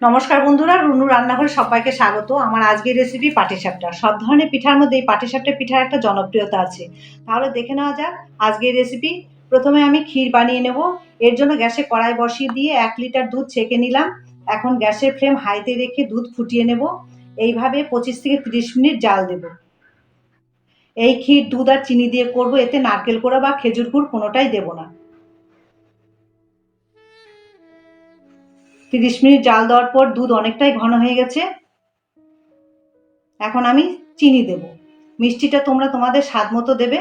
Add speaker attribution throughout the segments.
Speaker 1: নমস্কার বন্ধুরা, রুনু রান্নাঘরে সবাইকে স্বাগত। আমার আজকের রেসিপি পাটিসাপটা সব ধরনের পিঠার মধ্যে এই পাটিসাপটা পিঠার একটা জনপ্রিয়তা আছে। তাহলে দেখে নেওয়া যাক আজকের রেসিপি প্রথমে আমি ক্ষীর বানিয়ে নেব। এর জন্য গ্যাসে কড়াই বসিয়ে দিয়ে এক লিটার দুধ ছেঁকে নিলাম। এখন গ্যাসের ফ্লেম হাইতে রেখে দুধ ফুটিয়ে নেব। এইভাবে পঁচিশ থেকে তিরিশ মিনিট জাল দেব। এই ক্ষীর দুধ আর চিনি দিয়ে করব। এতে নারকেল কোড়া বা খেজুর গুড় কোনোটাই দেবো না। তিরিশ মিনিট জাল দেওয়ার পর দুধ অনেকটাই ঘন হয়ে গেছে। এখন আমি চিনি দেব। মিষ্টিটা তোমরা তোমাদের স্বাদ মতো দেবে।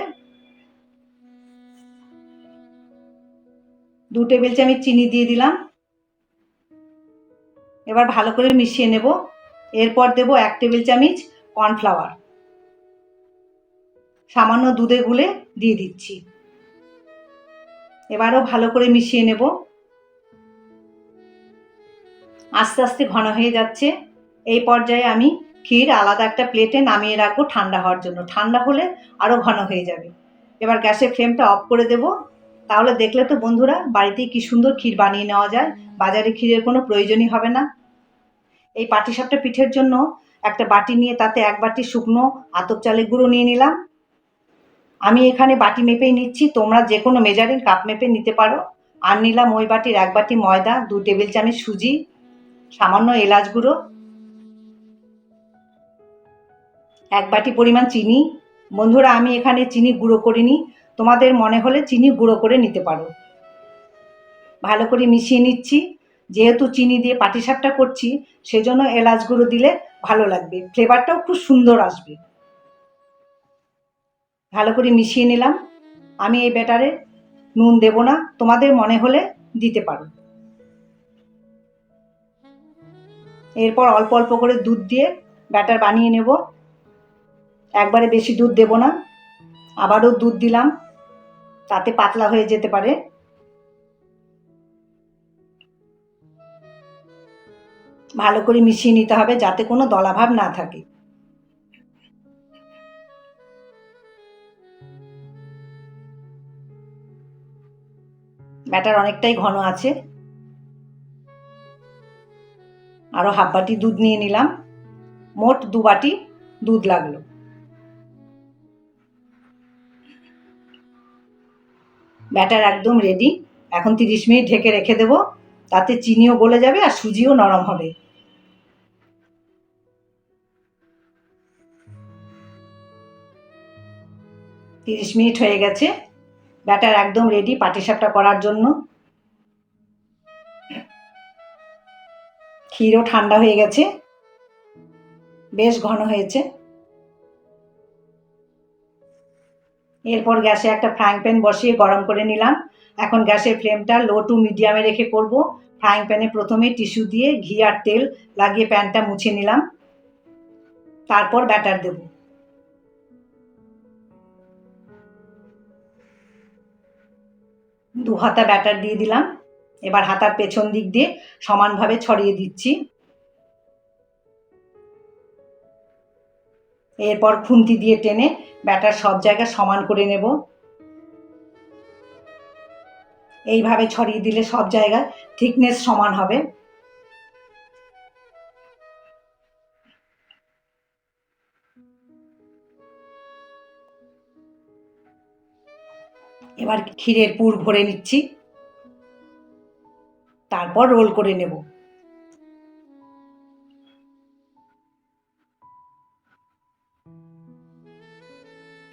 Speaker 1: দু টেবিল চামচ চিনি দিয়ে দিলাম। এবার ভালো করে মিশিয়ে নেব। এরপর দেব এক টেবিল চামচ কর্নফ্লাওয়ার। সামান্য দুধে গুলে দিয়ে দিচ্ছি। এবারও ভালো করে মিশিয়ে নেব। আস্তে আস্তে ঘন হয়ে যাচ্ছে। এই পর্যায়ে আমি ক্ষীর আলাদা একটা প্লেটে নামিয়ে রাখব ঠান্ডা হওয়ার জন্য। ঠান্ডা হলে আরও ঘন হয়ে যাবে। এবার গ্যাসের ফ্লেমটা অফ করে দেব। তাহলে দেখলে তো বন্ধুরা, বাড়িতেই কি সুন্দর ক্ষীর বানিয়ে নেওয়া যায়। বাজারে ক্ষীরের কোনো প্রয়োজনই হবে না। এই পাটিসাপটা পিঠের জন্য একটা বাটি নিয়ে তাতে এক বাটি শুকনো আতপ চালের গুঁড়ো নিয়ে নিলাম। আমি এখানে বাটি মেপেই নিচ্ছি। তোমরা যে কোনো মেজারিং কাপ মেপে নিতে পারো। আর নিলাম ওই বাটির এক বাটি ময়দা, দু টেবিল চামচ সুজি। সামান্য এলাচ গুঁড়ো, এক বাটি পরিমাণ চিনি। বন্ধুরা, আমি এখানে চিনি গুঁড়ো করিনি। তোমাদের মনে হলে চিনি গুঁড়ো করে নিতে পারো। ভালো করে মিশিয়ে নিচ্ছি। যেহেতু চিনি দিয়ে পাটিসাপটা করছি, সেজন্য এলাচ গুঁড়ো দিলে ভালো লাগবে। ফ্লেভারটাও খুব সুন্দর আসবে। ভালো করে মিশিয়ে নিলাম। আমি এই ব্যাটারে নুন দেব না। তোমাদের মনে হলে দিতে পারো। এরপর অল্প অল্প করে দুধ দিয়ে ব্যাটার বানিয়ে নেব। একবারে বেশি দুধ দেব না। আবারও দুধ দিলাম। তাতে পাতলা হয়ে যেতে পারে। ভালো করে মিশিয়ে নিতে হবে যাতে কোনো দলাভাব না থাকে। ব্যাটার অনেকটাই ঘন আছে। আরও হাফ বাটি দুধ নিয়ে নিলাম। মোট দু বাটি দুধ লাগল। ব্যাটার একদম রেডি এখন তিরিশ মিনিট ঢেকে রেখে দেবো। তাতে চিনিও গলে যাবে আর সুজিও নরম হবে। তিরিশ মিনিট হয়ে গেছে। ব্যাটার একদম রেডি পাটিসাপটা করার জন্য। ক্ষীরও ঠান্ডা হয়ে গেছে। বেশ ঘন হয়েছে। এরপর গ্যাসে একটা ফ্রাইং প্যান বসিয়ে গরম করে নিলাম। এখন গ্যাসের ফ্লেমটা লো টু মিডিয়ামে রেখে করব। ফ্রাইং প্যানে প্রথমে টিস্যু দিয়ে ঘি আর তেল লাগিয়ে প্যানটা মুছে নিলাম। তারপর ব্যাটার দেব। দু হাতা ব্যাটার দিয়ে দিলাম। এবার হাতার পেছন দিক দিয়ে সমানভাবে ছড়িয়ে দিচ্ছি। এরপর খুন্তি দিয়ে টেনে ব্যাটার সব জায়গা সমান করে নেব। এইভাবে ছড়িয়ে দিলে সব জায়গায় থিকনেস সমান হবে। এবার ক্ষীরের পুর ভরে নিচ্ছি। তারপর রোল করে নেব।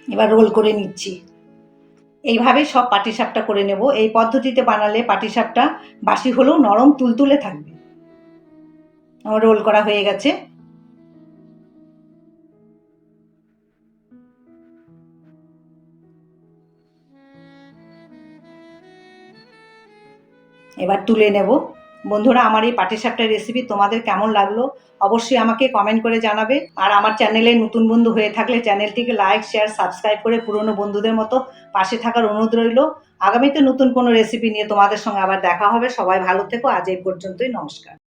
Speaker 1: এবার রোল করে নিচ্ছি। এইভাবে সব পাটিসাপটা করে নেব। এই পদ্ধতিতে বানালে পাটিসাপটা বাসি হলেও নরম তুলতুলে থাকবে। আমার রোল করা হয়ে গেছে। এবার তুলে নেব। বন্ধুরা, আমার এই পাটিসাপটার রেসিপি তোমাদের কেমন লাগল অবশ্যই আমাকে কমেন্ট করে জানাবে। আর আমার চ্যানেলে নতুন বন্ধু হয়ে থাকলে চ্যানেলটিকে লাইক শেয়ার সাবস্ক্রাইব করে পুরনো বন্ধুদের মতো পাশে থাকার অনুরোধ রইল। আগামীতে নতুন কোনো রেসিপি নিয়ে তোমাদের সঙ্গে আবার দেখা হবে। সবাই ভালো থেকো। আজ এই পর্যন্তই নমস্কার।